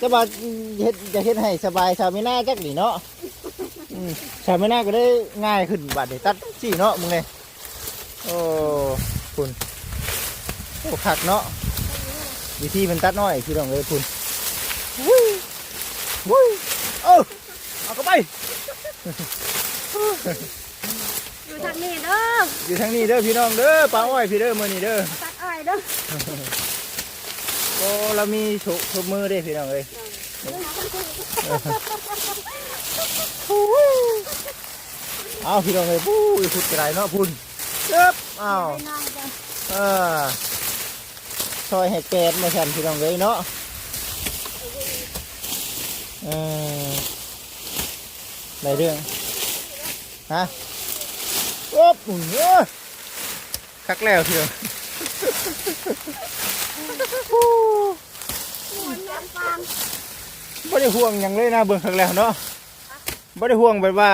จะว่าเฮ็ดจะเฮ็ดให้สบายชาวไม่น่าจักนี่เนาะอืมชาวไม่น่าก็ได้ง่ายขึ้นบัดนี้ตัดสี่เนาะมึงเลยโอ้คุณโอ้คักเนาะวิธีมันตัดน้อยพี่น้องเลยคุณวุ้ยวุ้ยเออเอาเข้าไปอยู่ทางนี้เด้ออยู่ทางนี้เด้อพี่น้องเด้อปลาอ้อยพี่เด้อมื้อนี้เด้อตัดอ้อยเด้อ โอ้เรามีชุบชุบมือด้พี่น้องเอ้ยเอาพี่น้องเอ้ยปู้ยพุดกระไรเนาะพุ่นเจ็บอ้าวอนจ้ะเออซอยให้แกดมาฉันพี่น้องเอ้ยเนาะเออได้เรื่องฮะโอ๊บอุ่นเอ้ยคักแล้วพี่น้อง มันยังฟังไม่ได้ห่วงอย่างเลยนะเบิ่งครั้งแล้วเนาะไม่ได้ห่วงแบบว่า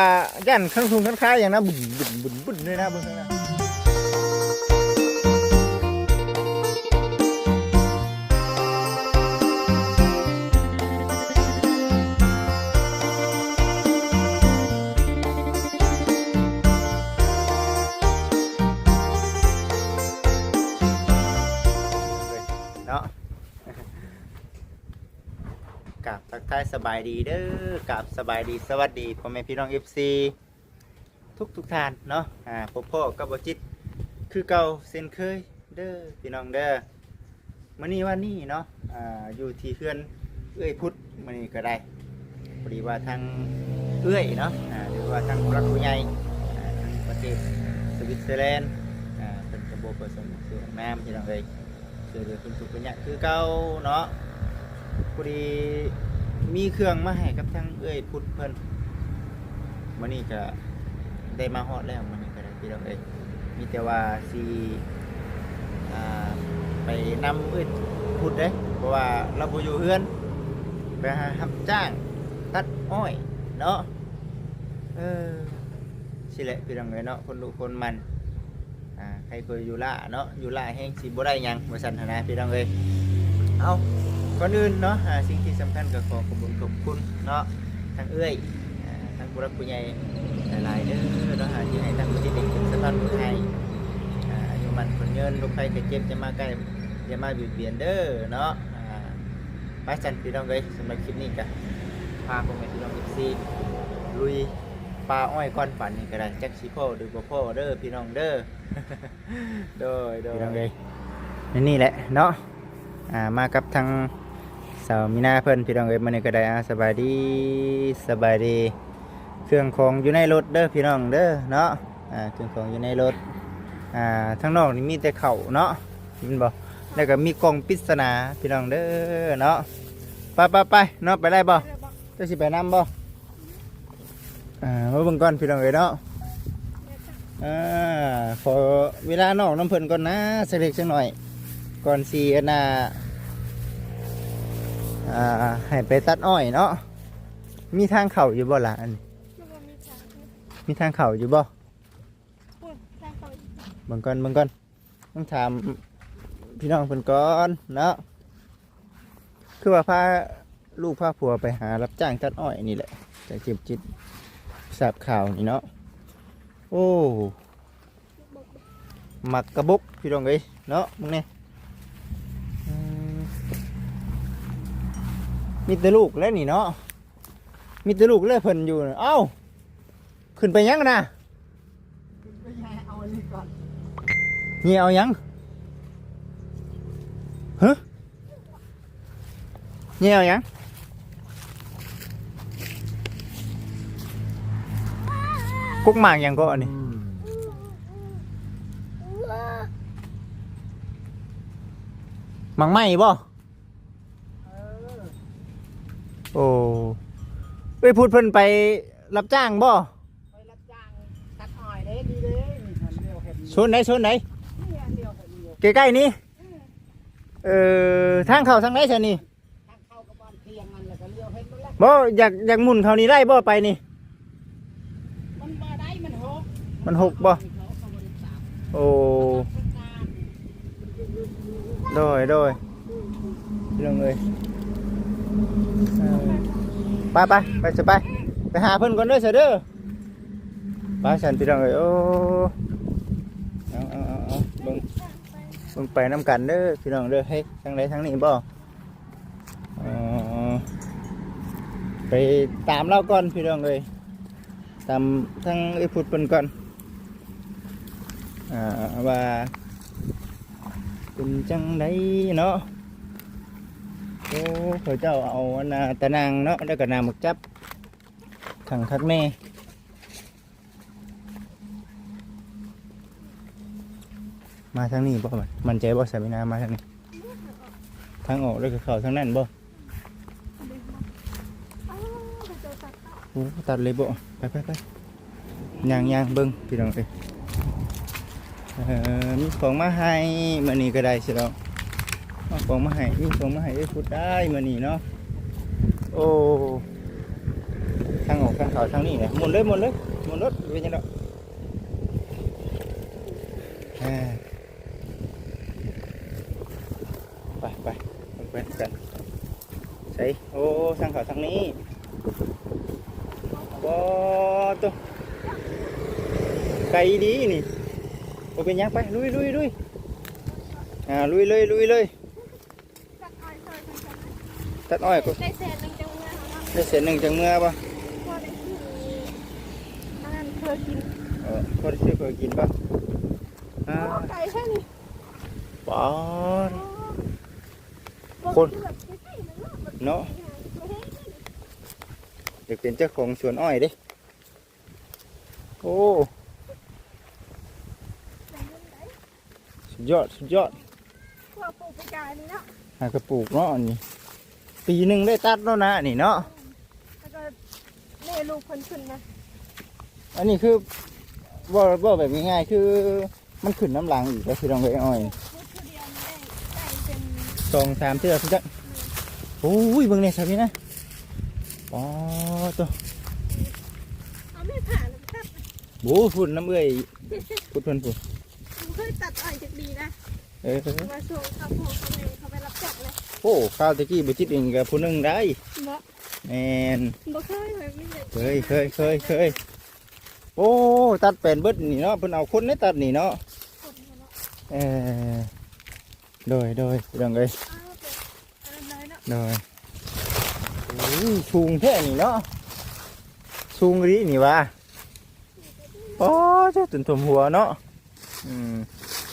ย่านข้างทุงข้างค้าอย่างนะบุ่นบุ่นบุ่นบุ่นเลยนะเบิ่งครั้งแล้ว สบายดีเด้อกับสบายดีสวัสดีพ่อแม่พี่น้องเอฟซีทุกทุกท่านเนาะอ่าพ่อพ่อกับบจิตคือเก่าเส้นเคยเด้อพี่น้องเด้อมื้อนี้วันนี้เนาะอ่าอยู่ที่เพื่อนเอื้อยพุทธมื้อนี้ก็ได้พอดีว่าทางเอื้อยเนาะอ่าหรือว่าทางรักผู้ใหญ่อ่าทางประเทศสวิตเซอร์แลนด์อ่าเป็นกระบอกผสมเสือน้ำพี่น้องเอ้ยเสือเรือคุณทุกคนเนี่ยคือเก่าเนาะพอดี มีเครื่องมาให้กับทางเอ้ยพุทธเพิ่นมื้อนี้ก็ได้มาฮอดแล้วมื้อนี้ก็ได้พี่น้องเอ้ยมีแต่ว่าสิอ่าไปนำเอ้ยพุทธเด้เพราะว่าเราบ่อยู่เฮือนไปหารับจ้างตัดอ้อยเนาะเออสิแหละพี่น้องเอ้ยเนาะคนดุคนมันใครเคยอยู่ล่าเนาะอยู่ล่าแห้งสิบ่ได้หยังว่าซั่นหั้นนะพี่น้องเอ้ยเอา ก่อนอื่นเนาะอ่าสิ่งที่สำคัญก็ขอขอบคุณขอบคุณเนาะทางเอื้อยอ่าทางบุรุษผู้ใหญ่หลายๆเด้อเนาะหาที่ให้ทางผู้ที่เด็กเป็นสะพานบุญให้อ่าอายุมันคนเงินลูกใครจะเจ็บจะมาใกล้จะมาเบียดเบียนเด้อเนาะอ่าไปสันพี่น้องเลยสำหรับคลิปนี้ก็พาพวกแม่พี่น้องเอฟซีลุยปลาอ้อยก้อนฝันนี่ก็ได้แจ็คชิโพ่หรือบ่พ่อเด้อพี่น้องเด้อ โดยโดย พี่น้องเลยนี่แหละเนาะอ่ามากับทาง สาวมีหน้าเพิ่นพี่น้องเอ้ยมันก็ได้อาสบายดีสบายดี เครื่องของอยู่ในรถเด้อพี่น้องเด้อเนาะอ่าเครื่องของอยู่ในรถอ่าทั้งนอกนี่มีแต่เข่าเนาะเห็นบ่แล้วก็มีกล่องปริศนาพี่น้องเด้อเนาะไปไปไปเนาะไปได้บ่จะสิไปนํบ่อ่ามาเบิ่งก่อนพี่น้องเอ้ยเนาะอ่าขอเวลานองน้ำเพิ่นก่อนนะสักเล็กสักหน่อยก่อนสีอันน่ะ อ่าให้ไปตัดอ้อยเนาะมีทางเข่าอยู่บ่ล่ะอันนี้คือว่ามีฉากมีทางเข่าอยู่บ่พูดทางเขาเบิ่งก่อนเบิ่งก่อนต้องถามพี่น้องเพิ่นก่อนเนาะคือว่าพาลูกพาผัวไปหารับจ้างตัดอ้อยนี่แหละจะเจ็บจิตทราบข่าวนี่เนาะโอ้หมักกระบุกพี่น้องเอ้ยเนาะมึงเนี่ย มีแต่ลูกแล้วนี่เนาะมีแต่ลูกเลยเพิ่นอยู่น่ะเอ้า ขึ้นไปยังนะเงียเอายังฮะเงียเอายังกุ๊กหมากยังก็อันนี้หมังไหมบ่ โอ้ไปพูดเพิ่นไปรับจ้างบ่ไปรับจ้างตัดอ้อยเด้ดีเด้นี่คันเดียวเห็นชนไหนชนไหนนี่อันเดียวเห็นอยู่ใกล้ๆนี้เอ่อทางเข้าทางไหนซะนี่ทางเข้ากับบ้านเพียงมันแล้วก็เลี้ยวเห็นมันแล้วบ่อยากอยากหมุนเขานี้ได้บ่ไปนี่ มันบ่ได้มันหกมันหกบ่เขาเขาบริจาคโอ้ทางการโดยโดยเรื่องเลย ไปไปไปจะไปไปหาเพิ่นก่อนเด้อเสยเด้อไปฉันพี่น้องเอ้ยโอ้เอาเอาเอาเอาเบิ่งเบิ่งไปน้ำกันเด้อพี่น้องเด้อเฮ้ยทางไหนทางนี้บ่เออไปตามเราก่อนพี่น้องเอ้ยตามทางไอ้พุดเพิ่นก่อนอ่าว่าเป็นจังไดเนาะ โอ้เขาเจ้าเอาอันนาตะนางเนาะแล้วก็นาหมึกจับขังคักแม่มาทางนี้บ่มันมันใจบ่สามินามาทางนี้ทางออกแล้วก็เข้าทางนั้นบ่โอ้ตัดเลยบ่ไปไปไปยางยางเบิ่งพี่น้องเอ้ยเอ่อมีของมาให้มื้อนี้ก็ได้สิแล้ว เองมาให้มีของมาให้ได้พูดได้มื้อนี้เนาะโอ้ทางออกทางเขาทางนี้เนี่ยหมุนเลยหมุนเลยหมุนรถเป็นยังไงอ่าไปไปไปกันใส่โอ้ทางเขาทางนี้บอตัวไก่ดีนี่โอเป็นยังไปลุยลุยลุยอ่าลุยเลยลุยเลย สัตว์อ้อยซอยสัตว์สัตว์ ตัดอ้อยก็ได้เศษหนึ่งจังเมื่อเขาทได้เศษหนึ่งจากเมื่อป่ะำพอได้ที่อันนั้นเคยกินเออพอได้ซื้อเคยกินป่ะอ่าไก่ใช่ไหมปอนคนเนาะเด็กเป็นเจ้าของสวนอ้อยเดิโอ้สุดยอดสุดยอดพวกปลูกไปกายนี่เนาะหากระปลูกเนาะอันนี้ ปีหนึ่งได้ตัดแล้วนะนี่เนาะแล้วก็เล่ลูกคนขึ้นนะอันนี้คือว่าว่าแบบง่ายๆคือมันขึ้นน้ำหลังอีกแล้วคือลองไปอ้อยลูกคือเดียวนี่ได้ได้เป็นสองสามเทื่อพี่จักโอ้ยเบิ่งเนี่ยสับนี่นะอ๋อตัวเอาไม่ผ่านตัดโอ้ฝุ่นน้ำเอื่อยพุดเพิ่นฝุ่นผมเคยตัดอ้อยจากดีนะเออมาส่งเขาพ่อเขาแม่เขาไปรับจักเลย โอ้ข้าวตะกี้บุจิตเองกับผู้หนึงได้บ่แมนบ่เคยเลยไม่เห็นเคยเคยเคยเคยโอ้ตัดเป็นเบิดนี่เนาะเพิ่นเอาคนในตัดนี่เนาะคนเขาเนาะเออโดยโดยพี่น้องเอ้ยอ้าวเป็นอะไรเลยเนาะหน่อยโอ้ยสูงแค่นี้เนาะสูงรีนี่วะโอ้เจ้าตุนถมหัวเนาะอืม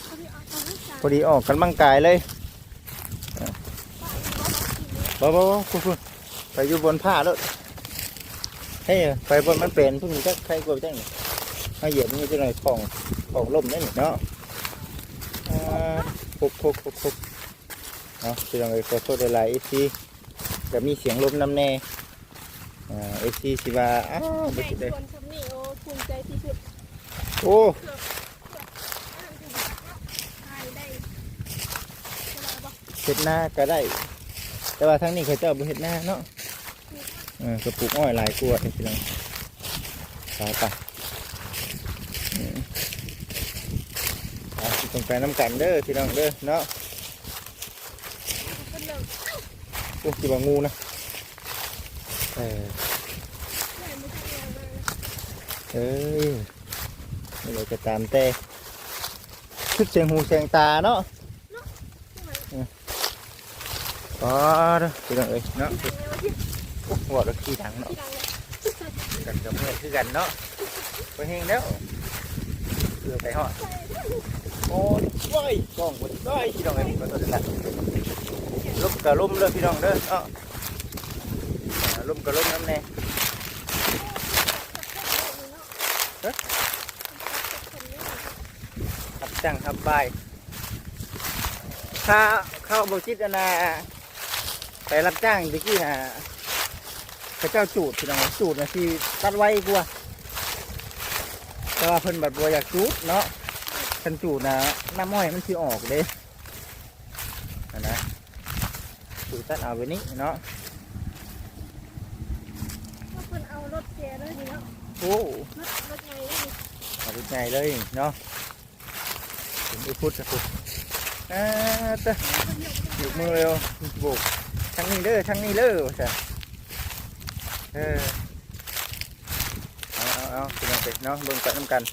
พอดีเอาเขาให้จ่ายพอดีออกกำลังกายเลย ป้าอยู่ว่าเขากินเนี่ย บ่บ่บ่คุณคุณไปอยู่บนผ้าแล้วเฮ้ไปบนมันเป็นเพิ่งจะใครกลัวจังนี่มาเหยียบนี่จะหน่อยของของล่มนั่นนี่เนาะคุกคุกคุกคุกเนาะพี่น้องเอ้ยขอโทษหลายๆอีซีจะมีเสียงลมน้ำแน่อ่าเอซีสิว่าอ้าวบ่แม่ได้คนสำนีโอ้ภูมิใจที่สุดโอ้อ่านที่บอกเนาะถ่ายได้เวลาบอกเห็ดหน้าก็ได้ แต่ว่าทั้งนี้เขาเจ้าบ่เห็ดหน้าเนาะเออก็ปลูกอ้อยหลายกลัวาพี่น้องไปไปอืมไปสิต้องไปน้ำกันเด้อพี่น้องเด้อเนาะเป็นเรื่องโอ้กี่ว่างูนะเออแม่ไม่ใช่เรื่องเลยเอ้ยนี่เราจะตามแต่ชุดเสียงหูเสียงตาเนาะ อ๋อเด้อพี่น้องเอ้ยเนาะที่ไหนวะที่โอ้บอกแล้วขี้ถังเนาะที่ดังเลยกันกับเมื่อยคือกันเนาะไปเฮงแล้วเพื่อไปหอดโอ้ยว้ายกล้องบนว้ายพี่น้องไอ้นี่ก็ตัวนั้นแหละลมกับลมเลยพี่น้องเด้อเนาะอ่าลมกับลมน้ำแน่ขับจังขับไปถ้าเข้าบริจิตอันนะ ไปรับจ้างตะกี้นะพระเจ้าจูดพี่น้องจูดนะที่ตัดไว้กว่าแต่ว่าเพิ่นแบบบัอยากจูดเนาะคันจูดนะน้ำม้อยมันสิออกเด้นะนะจูดตัดเอาไปนี้เนาะว่าคนเอารถแกเลยนี่เนาะโอ้รถรถไงเลยนี่เอาไปไงเลยเนาะถึงไปพุทธนะพุทธอ่าเตะคนเดียวหยุดมือเร็วโบก ทางนี้เด้อทางนี้เด้อว่าซะเออเอาเอาเอาพี่น้องเอ้ยเนาะเบิ่งกันน้ำกัน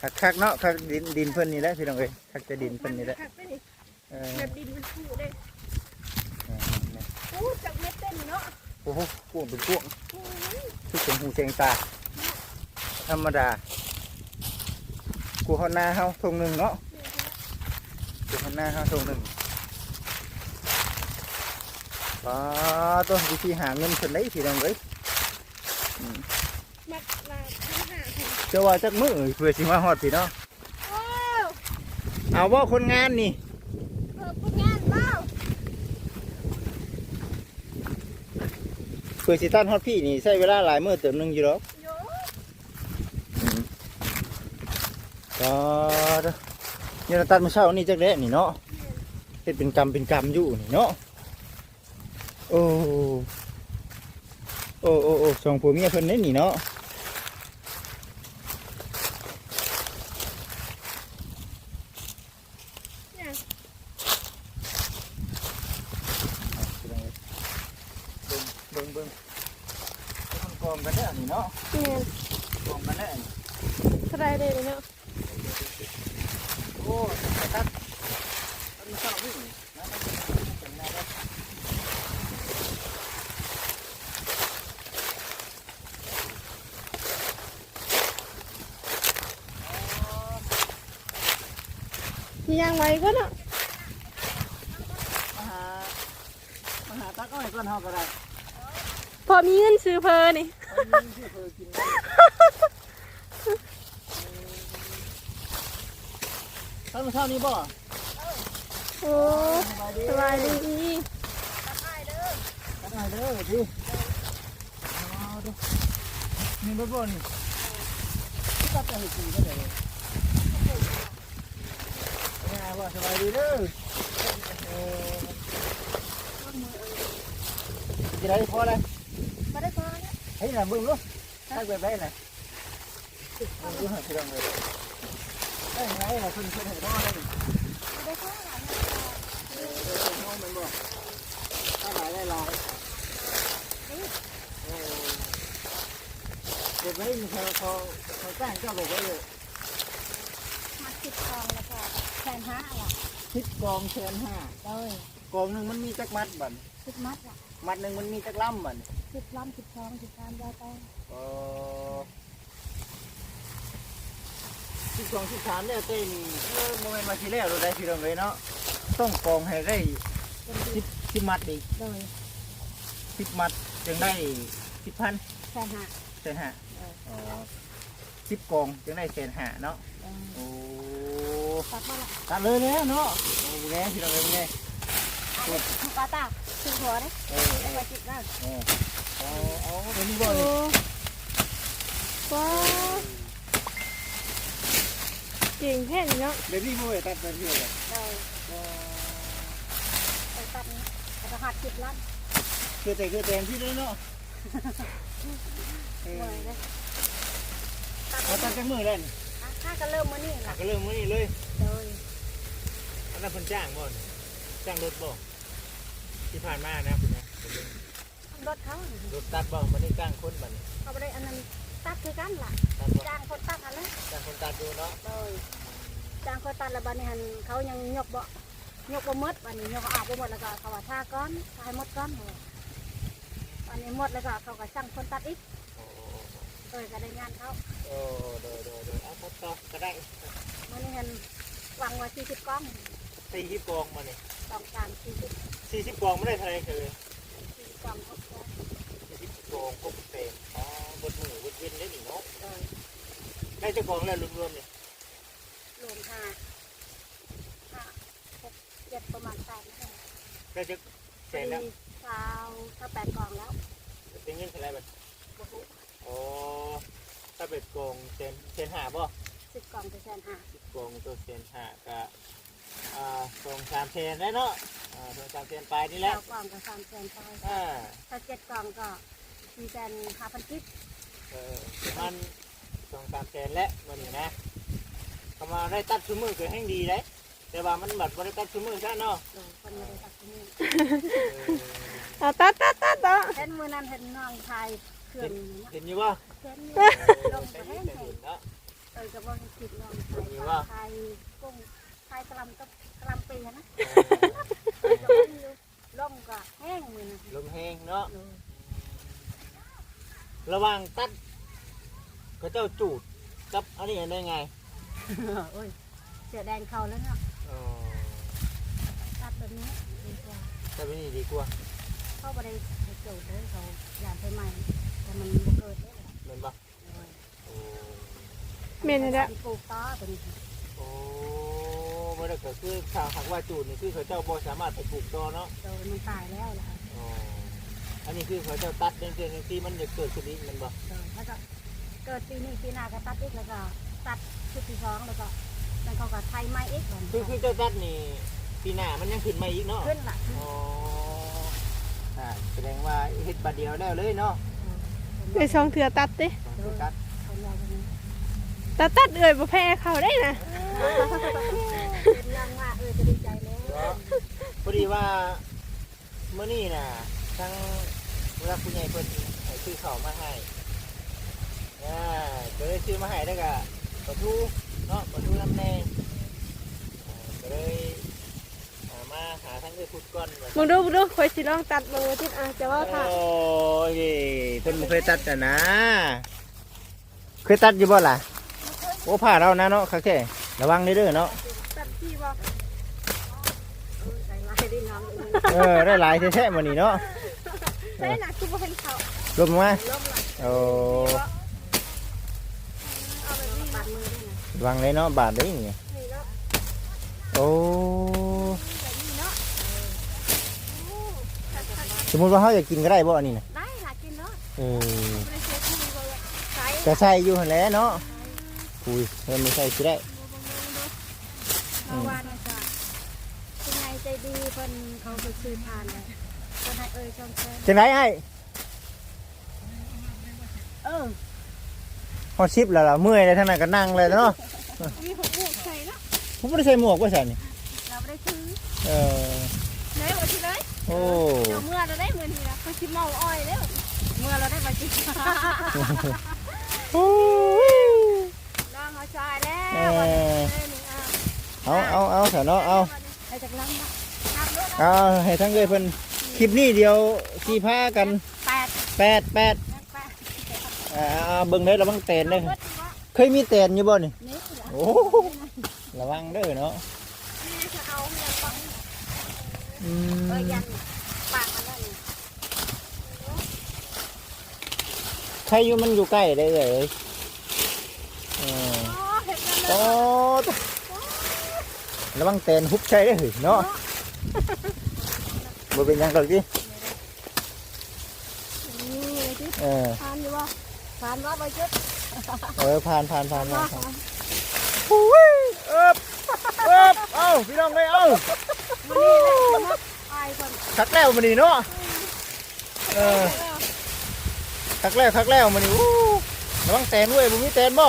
คักคักๆเนาะคักดินดินเพิ่นนี่แหละพี่น้องเอ้ยคักจะดินเพิ่นนี่แหละคักไปนี่เออแบบดินมันฟูได้เออเนี่ยฟูจากเม็ดเต้นเนาะโอ้โหพวกเป็นพวกโอ้ยคือเสียงหูเสียงตา ธรรมดากูเขาหน้าเฮาทงหนึ่งเนาะกูเขาหน้าเฮาทงหนึ่ง ป้าตัววิธีหาเงินคนได้พี่น้องเอ้ยอืมมัดมาทั้งหาถึงเจ้าว่าจักมือเพื่อสิมาฮอดพี่เนาะโอ้ยเอาว่าคนงานนี่เออพวกงานเล่าเพื่อสิตันฮอดพี่นี่ใช้เวลาหลายมื้อเติมหนึงอยู่หรอกโยก็เนี่ยเราตัดมาเช้านี่จักแล้นี่เนาะเฮ็ดเป็นกรรมเป็นกรรมอยู่นี่เนาะ โอ้โอ้โอ้สองผัวเมียเพิ่นได้นี่เนาะ เนี่ย เบิ่งเบิ่งเบิ่งต้องกองกันเด้อนี่เนาะ เนี่ย กองกันเด้อนี่ สบายเลยเนาะ โอ้ไปตัดต้นเช้านี่นะเป็นแนวได้ มียางไว้ก็เนาะมาหามาหาตักอ้อยก่อนเฮาก็ได้พอมีเงินซื้อเพอนี่ เอามีที่เคยกินได้ตั้งแต่เช้านี้บ่โอ้สบายดีตัดอ้อยเด้อพี่เอาเด้อมีบ่บ่นี่ตัดจะให้กินก็ได้เลย เป็นไงบ่สบายดีเด้อเออจะได้พอเลยมาได้พอแล้วเฮ้ยน่ะเบิ่งลูกตักแบบได้น่ะเบิ่งดูหาพี่น้องเลยได้ไงล่ะเพิ่นเพิ่นให้พ่อได้มาได้พอแล้วเออเออน้องมันบ่ถ้าหลายได้หลายเออเด็กไว้นี่เขาเขาเขาจ้างเจ้าบอกไว้เลย มาคิดทองแล้วก็แท นห้าอะคิดกองแสนห้าเลยกองหนึ่งมันมีจักมัดบันคิดมัดอะมัดหนึ่งมันมีจักล่ำบันคิดล้ำคิดทองคิดตามยาแต้มเออสิบสองสิบสามเนี่ยเต้นเออโมเมนต์มาทีแล้วเราได้ทีเดียวเลยเนาะต้องกองให้ได้เป็นดีสิบสิบมัดอีกเลยสิบมัดจึงได้สิบพันแทนห้าแสนห้าเอออ๋อสิบกองจึงได้แสนห้าเนาะเออโอ้ ตัดมาละตัดเลยแล้วเนาะโอ้แง่ทีเดียวเลยไงถูกปลาตาถึงหัวเลยเออเออาจิบได้เออเอาเอาเดี๋ยวนี้บ่โอ้นี่ว้าเก่งแค่นี้เนาะเดี๋ยวนี้บ่ไปตัดเป็นเพื่อนเลยเลยไปตัดนี้แล้วก็หัดจิบล้ำคือแต่คือแต่ที่เลยเนาะเอหอน่อยตัดจากมือเลย นี่ถ้าก็เริ่มมานี่อะละก็เริ่มมื้อนี้เลยเลยอันนั้นเพิ่นจ้างบ่นี่จ้างรถบ่ที่ผ่านมานะคุณนะรถเขารถตัดบ่มันนี่จ้างคนบัดนี้เขาไม่ได้อันนั้นตัดคือกันล่ะตัดบ่จ้างคนตัดอันนั้นจ้างคนตัดอยู่เนาะเลยจ้างคนตัดแล้วบัดนี้หันเขายังยกบ่ยกบ่หมดบัดนี้ยกอาบบ่หมดแล้วก็เขาว่าท่าก้อนท่าให้หมดก้อนอันนี้หมดแล้วก็เขาก็สั่งคนตัดอีกโอ้ เออก็ได้งานเขาโอ้โดยโดยโดยเอาตัดต่อก็ได้มันนี่หันวางไว้สี่สิบกล้อง40กองมานี่สองสามสี่สิบ40กองไม่ได้เท่าไหร่คือสี่สิบกล้องครบแล้ว40กองครบเต็มอ๋อบดมือบดเว้นได้นี่เนาะเลยได้เจ้าของแล้วรวมๆนี่รวมห้าห้าหกเจ็ดประมาณแปดนะได้จักแสนแล้วสาวถ้าแปดกล่องแล้วเป็นเงินเท่าไหร่บัดบ่ฮู้โอ้ถ้าเป็นกองเซนเซนหาบ่สิบกล่องจะแสนห้ากองตัวเซนหากะอ่ากองสามเซนได้เนาะอ่าสองสามเซนไปนี่แหละเก้ากล่องก็สามแสนไปอ่าถ้าเจ็ดกล่องก็สี่แสนห้าพันกิบเออประมาณสองสามเซนแล้วมันนี่นะคำว่าได้ตัดชุมือคือแห้งดีเลยแต่ว่ามันบัดบ่ได้ตัดชุมือซะเนาะโดยคนไม่ได้ตัดที่นี่เออ เอาตัดตัดตัดต่อเห็นมือนั้นเห็นน้องชาย เครื่องอยู่นะเห็นอยู่ว่าเห็นอยู่ลงไปให้แต่เห็เห็นนเนาะเออกับว่าติดน้องชายอยู่ว่าชายกุ้งชายกลำกับกลำปีนะเออกับว่าอยู่ลงก็แห้งมือนะลมแห้งเนาะระหว่างตัดเขาเจ้าจูดกับอันนี้ได้ไงโอ้ยเสือแดงเขาแล้วเนาะอ๋อตัดแบบนี้ดีกว่าแต่ไม่นี่ดีกว่าเข้าไปได้ไปโจทย์เลยเขาอยากไปใหม่ แต่มันบ่เกิดได้หรอกเหมือนปะโอ้เมนนี่แหละปลูกต่อตัวนี้โอ้เมื่อก็คือถ้าหากว่าจูดนี่คือเขาเจ้าบ่สามารถไปปลูกต่อเนาะโดยมันตายแล้วล่ะอ๋ออันนี้คือเขาเจ้าตัดเดือนๆที่มันจะเกิดขึ้นอีกแมันบ่โดยแล้วก็เกิดปีนี้ปีหน้าก็ตัดอีกแล้วก็ตัดชุดที่สองแล้วก็แล้วเขาก็ไทยไม้อีกแบบคือคือเจ้าตัดนี่ปีหน้ามันยังขึ้นมาอีกเนาะขึ้นละขึ้นอ๋ออ่าแสดงว่าเฮ็ดบัดเดียวแล้วเลยเนาะ ไปช่องเถื่อตัดดิต้องคือตัดคนเราคนนี้ตัดตัดเอ่ยบ่แพ้เขาได้นะเป็นยังว่าเออจะดีใจแล้วเนาะพอดีว่าเมื่อนี้น่ะทั้งเวลาคุณใหญ่เพิ่นให้ซื้อข้าวมาให้อ่าก็เลยซื้อมาให้แล้วก็ปลาทูเนาะปลาทูน้ำแดงอ่าก็เลยอ่า มาหาทั้งเอ้ยพุดก้อนว่ามึงดูมึงดูคอยสิลองตัดมึงว่าทิศอะจะว่าค่ะโอ้ยเพิ่นบ่เคยตัดแต่นะ เคยตัดอยู่บ่ล่ะโอ้ผ่าเรานะเนาะคักแท้ระวังเด้อเนาะตัดที่บอกเออใส่ลายได้น้ำเลยเออได้หลายแท้ๆมื้อนี้เนาะใช่น่ะคือบ่เห็นเขารวมมาล้มละโอ้เอาแบบนี้ปัดมือด้วยนะระวังเลยเนาะบาดเด้นี่นี่เนาะโอ้ แบบนี้เนาะ สมมุติว่าเฮาอยากกินก็ได้บ่อันนี้น่ะได้ละกินเนาะเออบ่ได้เสียที่บ่ใช้ก็ใส่อยู่หั่นแหละเนาะอุ้ยเพิ่นไม่ใส่สิได้เพราะว่าเนี่ยจ้ะคุณนายใจดีเพิ่นเขาไปซื้อทานเลยเพิ่นให้เอ่ยช่องแค่จังไดไอ้เออฮอด10แล้วล่ะเมื่อยแล้วทางนั้นก็นั่งเลยเนาะมีหัวหมูใส่เนาะผมบ่ได้ใส่หมวกว่าซั่นนี่เราไม่ได้ซื้อเออไหนว่าที่เลย โอ้เดี๋ยวเมื่อเราได้มื้อนี้นะเขาสิเมาอ้อยแล้วเมื่อเราได้มากินโอ้ยน้องเอาชายแล้เอววันนี้อเอ้ยนี่อะเอาเอาเอาเถอะเนาะเอาให้จากลังนะน้ำด้วยเอาให้ทั้งเลยเพิ่นคลิปนี้เดียวสีผ้ากันแปดแปดแปดยังแปดอ่าเอาเบิ่งเด้อระวังเตนเด้อเบิดว่าเคยมีเตนอยู่บ่นี่นี่เหรอโอ้ระวังเด้อเนาะ แม่จะเอาให้เราฟัง อื เออมยันปากมันนั่นใครอยู่มันอยู่ใกล้ได้เลยเอออ๋อเห็นกันเลยโอ้ตะระวังเตนฮุบใช่เด้อเนาะบ่เป็นหยังดอกจินี่เลยที่เออทานอยู่ว่าฟานว่าไปจุดเออผ่านผ่านผ่านผ่านผ่านอุ้ยเอิบเอิบเอ้าพี่น้องเอ้ยเอ้ามันนี่แหละนะอาย คนคักแล้วมันนี่เนาะเออคักแล้วคักแล้วมันนี่อู้ระวังแตนด้วยบุมีแตนบ่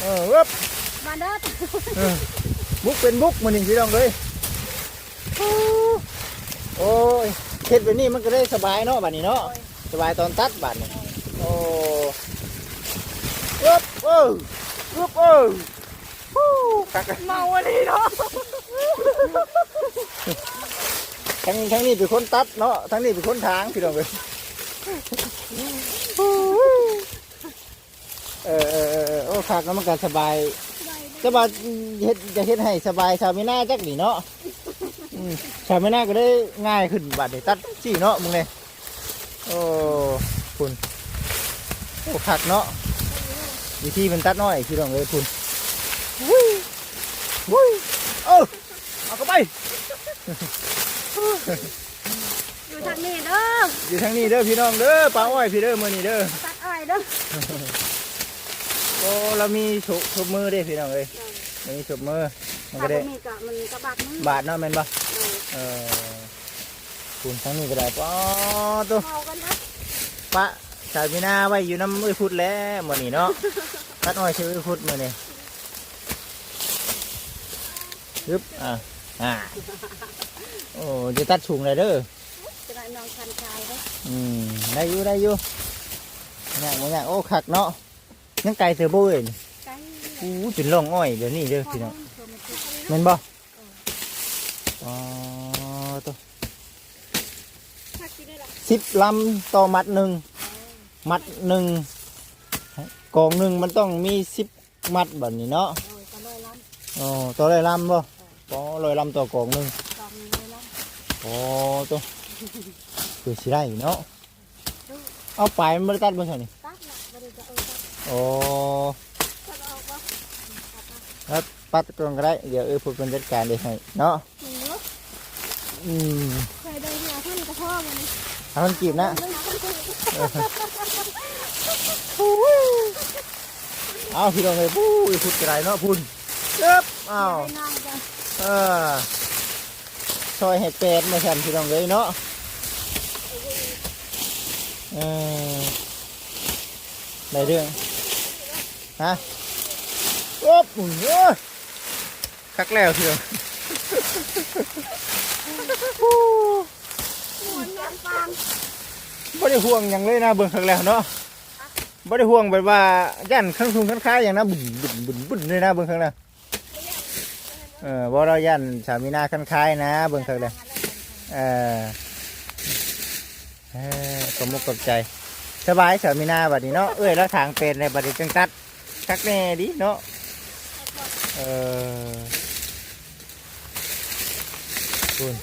เออเอิบมาเด้อเออบุกเป็นบุกมันนี่พี่น้องเลยอู้โอ้ยเฮ็ดแบบนี้มันก็ได้สบายเนาะบัดนี้เนาะสบายตอนตัดบัดนี่โอ้เอิบเออเอิบเออฮู้คักอะเมาวันนี้เนาะ ทั้งทั้งนี้เป็นคนตัดเนาะทั้งนี้เป็นคนทางพี่น้องเลยเออเออเออโอ้ผักแล้วมันก็สบายสบายเฮ็ดจะเฮ็ดให้สบายชาวไม่น่าจักหนีเนาะอืมชาวไม่น่าก็ได้ง่ายขึ้นบัดนี้ตัดสี่เนาะมึงเลยโอ้คุณโอ้คักเนาะวิธีมันตัดน้อยพี่น้องเลยคุณวุ้ยวุ้ยเออเอาเข้าไป อยู่ทางนี้เด้ออยู่ทางนี้เด้อพี่น้องเด้อปลาอ้อยพี่เด้อมื้อนี้เด้อตัดอ้อยเด้อโอ้เรามีฉุชุบมือเด้พี่น้องเอ้ยเรามีฉุบมือมันถ้าก็ได้บ่มีก็มันก็บาดมือบาทเนาะแม่นบ่เออคุณทางนี้ก็ได้ป้อตัวเมากันนะปะสายมีนาไว้อยู่น้ำอุ้ยพุดแล้วมื้อนี้เนาะ ตัดอ้อยชื่ออุ้ยพุดมื้อนี้ยึบอะอ่า โอ้จะตัดถุงเลยเด้อน้องคันชายเด้ออืมได้อยู่ได้อยู่เนี่ยมันเนี่ยโอ้คักเนาะยังไก่เสือบุ้ยไก่อู้เป็นร่องอ้อยเดี๋ยวนี้เด้อพี่น้องตัวมันคือแม่นบ่อ๋อตัวถ้ากินได้หรอสิบลำต่อมัดหนึ่งมัดหนึ่งกองหนึ่งมันต้องมีสิบมัดแบบนี้เนาะโอ้ยก็ลอยล้อ๋อต่อร้อยลำบ่ต่อร้อยลำต่อกองหนึ่งำกองนี้ลอยล้ โอ้ตัวคือสิได้เนาะเอาไปมันบ่ได้ตัดบ่ใช่นี่ำตัดละบ่ได้จะเออตัดโอ้ตัดออกบ่แล้วปัดก่อนก็ได้เดี๋ยวเออพูดเป็นจัดการเดี๋ยวให้เนาะหนูอืมเคยได้เนี่ยท่านกระพ่อมันนี่ทำมันจีบนะเรื่องท่านคือเอาพี่น้องเลยปู้ยพูดกระไรเนาะพุ่นเจ็บอ้าวได้น้องจ้ะเออ ซอยให้เป็ดมาฉันพี่น้องเลยเนาะเออได้เรื่องฮะโอ๊บอุ้ยเอ้ยคักแล้วพี่น้องมันน้ำปานไม่ได้ห่วงอย่างเลยนะเบิ่งคักแล้วเนาะไม่ได้ห่วงแบบว่าย่านข้างทุ่งข้างค้าอย่างนะบุ่นบุ่นบุ่นบุ่นเลยนะเบิ่งคักแล้ว เออบ่เราย่านสามีนาข้างค้ายนะ เบิ่งคักแล้วเออเออสมมุกกับใจ สบายสามีนาบัดนี้เนาะเอ้ยแล้วทางเป็นในบัดนี้จังตัดคักแน่ดิเนาะเออคุณ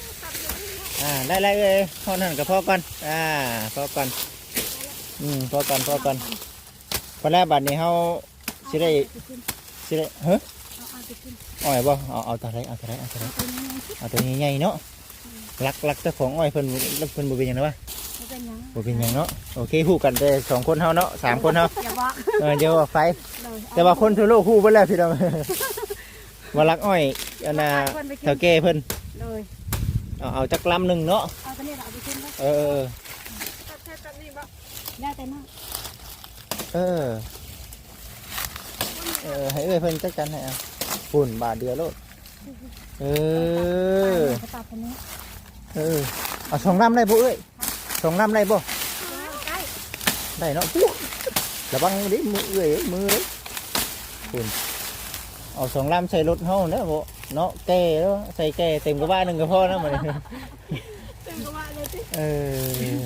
อ่าได้ไรเอ้ยพ่อนั่นกับพ่อก่อนอ่าพ่อก่อนอืมพ่อก่อนพ่อก่อนพอแล้วบัดนี้เฮาสิได้สิได้เฮ้ยเอ อาไปกินอ้อยบ่เอาเอาตัวไรเอาตัวไรเอาตัวไรเอาไปยังไงเอาตัวใหญ่ๆเนาะรักรักเจ้าของอ้อยเพิ่นบ่เพิ่นบ่เป็นหยังนะวะเอาเป็นยังบ่เป็นหยังเนาะโอเคฮู้กันแต่สองคนเฮาเนาะสามคนเฮาอย่าบอกเออเดี๋ยวว่าไฟเลยแต่ว่าคนทั่วโลกฮู้เบิดแล้วพี่น้องว่ารักอ้อยอันน่ะเฒ่าแก่เพิ่นเลยเอาเอาจักลำหนึงเนาะเอาตัวนี้เราเอาไปกินแล้วเออเออตัดแค่ตัดนี่บ่ได้แต่น้องเออเออให้เอ้ยเพิ่นจัดการให้เอา ฝุ่นบาทเดียวโลดเออกระตับคนนี้เออเอาสองลำได้บ่เอ้ยสองลำได้บ่ใกล้ได้เนาะปุ๊บระวังดิมือเอ้ยมือเลยคุณเอาสองลำใส่รถเฮาเนาะบ่เนาะแก่แล้วใส่แก่เต็มกระบะหนึ่งก็พอนะมันเต็มกระบะเลยสิเออ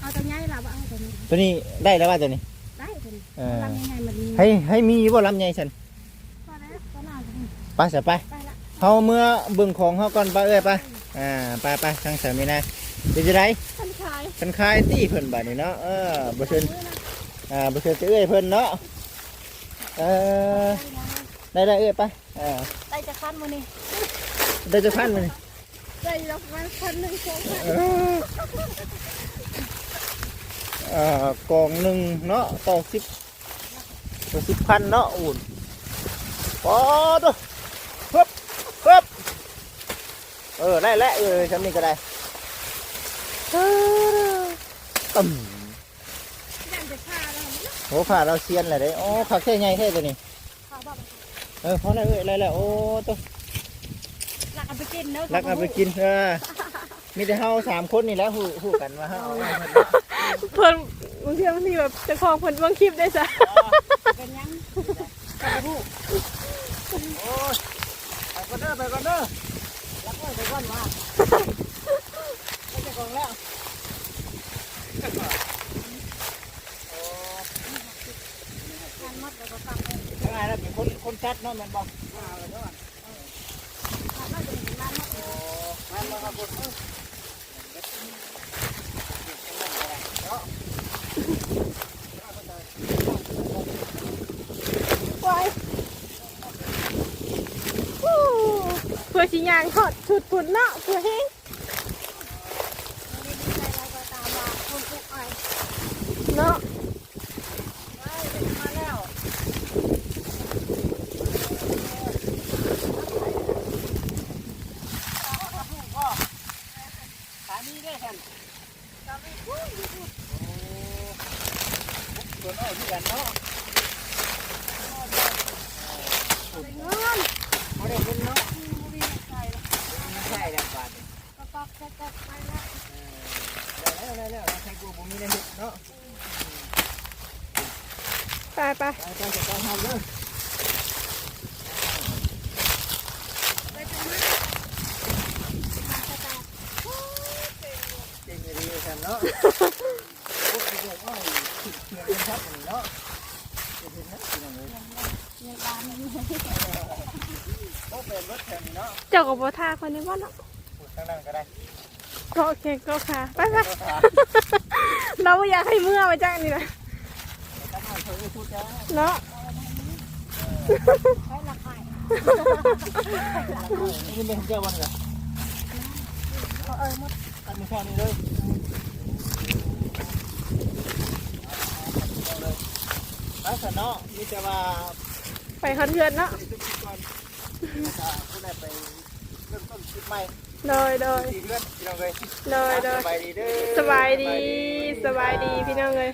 เอาตัวใหญ่เราเอาตัวนี้ตัวนี้ได้แล้วว่าตัวนี้ได้ตัวนี้เออทำยังไงมันให้ให้มีบ่ลำใหญ่ฉัน พอแล้วตัวหน้าตัวนี้ ไปเสียไปไปละเฮาเมื่อเบิ่งของเฮาก่อนไปเอ้ยไปอ่าไปไปทางสามีนะเป็นจังไดท่านชายคันคายตี้เพิ่นบัดนี้เนาะเออบ่เชิญอ่าบ่เชิญจะเอ้ยเพิ่นเนาะเออได้ได้เอ้ยไปอ่าได้จะคันมันนี่ได้จะพันมันนี่ใจดอกไม้พันหนึ่งสองพันเอ่อกล่องหนึ่งเนาะต่อสิบต่อสิบพันเนาะอุ่นปอตั วฮึบฮึบเออได้แล้วเออฉันนี่ก็ได้ตึมยันจะฆ่าเราโอ้ผ่าเราเซียนเลยเด้โอ้ผักแค่ไงแค่ตัวนี้ข้าวบ้าเออพอแล้วเอ้ยได้แล้วโอ้ตัวลักเอาไปกินเนอะรักเอาไปกินเออมีแต่เฮาสามคนนี่แหล้วหูหูกันว่าเฮาเอาไว้เพิ่นเพิ่นบางทีบางทีแบบเจะคลองเพิ่นเบิ่งคลิปได้ซะเป็นยังโอ้ยไป ก่อนเด้อไปก่อนเด้อลักไว้ไปก่อนว่าไม่ใช่ของแล้วทานหมดแล้วก็กลับเลยยังไงนะเป็นคนคนชัดเนาะแม่นบอกทานแล้วจะมีร้านหมดเลยแม่นบอกครับผมไว้ฮู้เพื่อชิยางทอดชุดพุ่นเนาะเพื่อเฮงวันนี้ดีใจเราก็ตามมาคนปลูกอ้อยเนาะ มาแล้ว สามีได้แทนสามีโอ้ส่วนอ้อยที่กันเนาะ เงิน เขาได้เงินเนาะ มีบุรีใส่ ใช่แล้วบาท ก็ตอกแจ๊กไปแล้ว เออ แล้วได้แล้วเราใช้กูบ่มีในเฮ็ดเนาะ ไปไป ไปไปจัดการทำเด้อเก่งดีเลย กันเนาะโอ้ยเดี๋ยวว่าสิเขียนเป็นครับอันนี้เนาะเห็นไหมพี่น้องเอ้ยพวกเป็นรถแถวนี้เนาะเจ้ากับบ่ท่าคนนี้บ่เนาะพูดข้างล่งก็ได้ก็โอเคก็ค่ะไปไปเราอยากให้เมื่อมาจากนี่นะข้างล่งเธอไม่พูดจ้าเนาะใช้ละไข่นี่เป็นเจ้าวันเหรอเขาเออหมดอันนี้แค่นี้เลย ไปสนอมีแต่ว่าไปคอนเทือนเนาะทุกก่อนจะผู้ใดไปเริ่มต้นคิดใหม่โดยโดยสี่เดือนพี่น้องเลยโดยโดยสบายดีเด้อ สบายดีสบายดีพี่น้องเลย